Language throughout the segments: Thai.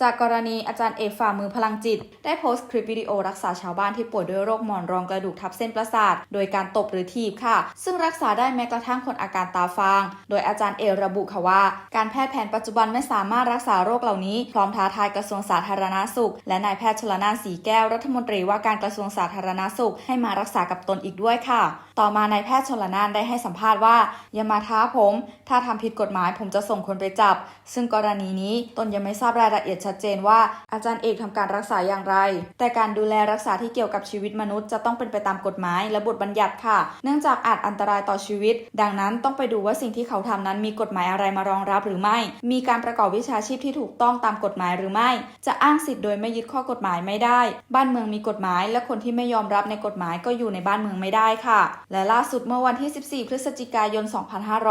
จากกรณีอาจารย์เอกฝ่ามือพลังจิต ได้โพสต์คลิปวิดีโอรักษาชาวบ้านที่ป่วยด้วยโรคหมอนรองกระดูกทับเส้นประสาท โดยการตบหรือถีบค่ะ ซึ่งรักษาได้แม้กระทั่งคนอาการตาฟาง โดยอาจารย์เอกระบุค่ะว่า การแพทย์แผนปัจจุบันไม่สามารถรักษาโรคเหล่านี้ พร้อมท้าทายกระทรวงสาธารณาสุข และนายแพทย์ชลนานสีแก้วรัฐมนตรีว่าการกระทรวงสาธารณาสุข ให้มารักษากับตนอีกด้วยค่ะ ต่อมานายแพทย์ชลนานได้ให้สัมภาษณ์ว่าอย่ามาท้าผม ถ้าทำผิดกฎหมายผมจะส่งคนไปจับ ซึ่งกรณีนี้ตนยังไม่ทราบรายละเอียดชัดเจนว่าอาจารย์เอกทำการรักษาอย่างไร แต่การดูแลรักษาที่เกี่ยวกับชีวิตมนุษย์จะต้องเป็นไปตามกฎหมายและบทบัญญัติค่ะ เนื่องจากอาจอันตรายต่อชีวิต ดังนั้นต้องไปดูว่าสิ่งที่เขาทำนั้นมีกฎหมายอะไรมารองรับหรือไม่ มีการประกอบวิชาชีพที่ถูกต้องตามกฎหมายหรือไม่ จะอ้างสิทธิ์โดยไม่ยึดข้อกฎหมายไม่ได้ บ้านเมืองมีกฎหมาย และคนที่ไม่ยอมรับในกฎหมายก็อยู่ในบ้านเมืองไม่ได้ค่ะ และล่าสุดเมื่อวันที่ 14 พฤศจิกายน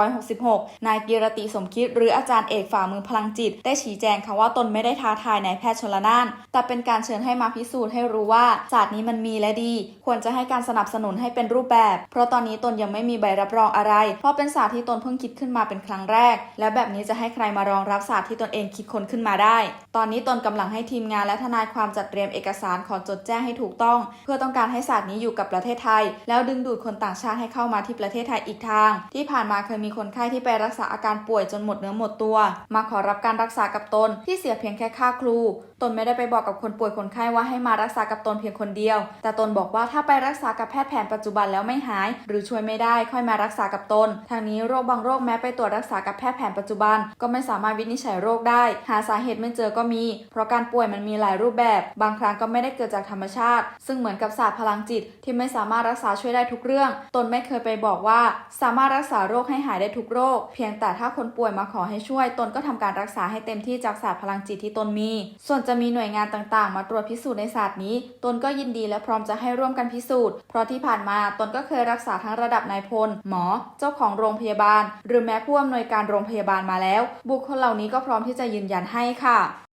2566 นายกีรติสมคิด หรืออาจารย์เอกฝ่ามือพลังจิต ได้ชี้แจงค่ะว่าตนไม่ได้ท้าทายนายแพทย์ชนละนาน แต่เป็นการเชิญให้มาพิสูจน์ให้รู้ว่าศาสตร์นี้มันมีและดี ควรจะให้การสนับสนุนให้เป็นรูปแบบ เพราะตอนนี้ตนยังไม่มีใบรับรองอะไร เพราะเป็นศาสตร์ที่ตนเพิ่งคิดขึ้นมาเป็นครั้งแรก และแบบนี้จะให้ใครมารองรับศาสตร์ที่ตนเองคิดค้นขึ้นมาได้ ตอนนี้ตนกำลังให้ทีมงานและทนายความจัดเตรียมเอกสารขอจดแจ้งให้ถูกต้อง เพื่อต้องการให้ศาสตร์นี้อยู่กับประเทศไทย แล้วดึงดูดคนต่างชาติให้เข้ามาที่ประเทศไทยอีกทาง ที่ผ่านมาเคยมีคนไข้ที่ไปรักษาอาการป่วยจนหมดเนื้อหมดตัว มาขอรับการรักษากับตนที่เสียเพียงแค่ค่าครู ตนไม่ได้ไปบอกกับคนป่วยคนไข้ว่าให้มารักษากับตนเพียงคนเดียว แต่ตนบอกว่าถ้าไปรักษากับแพทย์แผนปัจจุบันแล้วไม่หาย หรือช่วยไม่ได้ค่อยมารักษากับตน ทางนี้โรคบางโรคแม้ไปตรวจรักษากับแพทย์แผนปัจจุบัน ก็ไม่สามารถวินิจฉัยโรคได้ หาสาเหตุไม่เจอก็มี เพราะการป่วยมันมีหลายรูปแบบ บางครั้งก็ไม่ได้เกิดจากธรรมชาติ ซึ่งเหมือนกับศาสตร์พลังจิต ที่ไม่สามารถรักษาช่วยได้ทุกเรื่อง ตนไม่เคยไปบอกว่า สามารถรักษาโรคให้หายได้ทุกโรค เพียงแต่ถ้าคนป่วยมาขอให้ช่วย ตนก็ทำการรักษาให้เต็มที่จากศาสตร์พลังจิตที่ตนมี ส่วนจะมีหน่วยงานต่างๆ มาตรวจพิสูจน์ในศาสตร์นี้ ตนก็ยินดีและพร้อมจะให้ร่วมกันพิสูจน์ เพราะที่ผ่านมาตนก็เคยรักษาทั้งระดับนายพล หมอ เจ้าของโรงพยาบาล หรือแม้ผู้อำนวยการโรงพยาบาลมาแล้ว บุคคลเหล่านี้ก็พร้อมที่จะยืนยันให้ค่ะ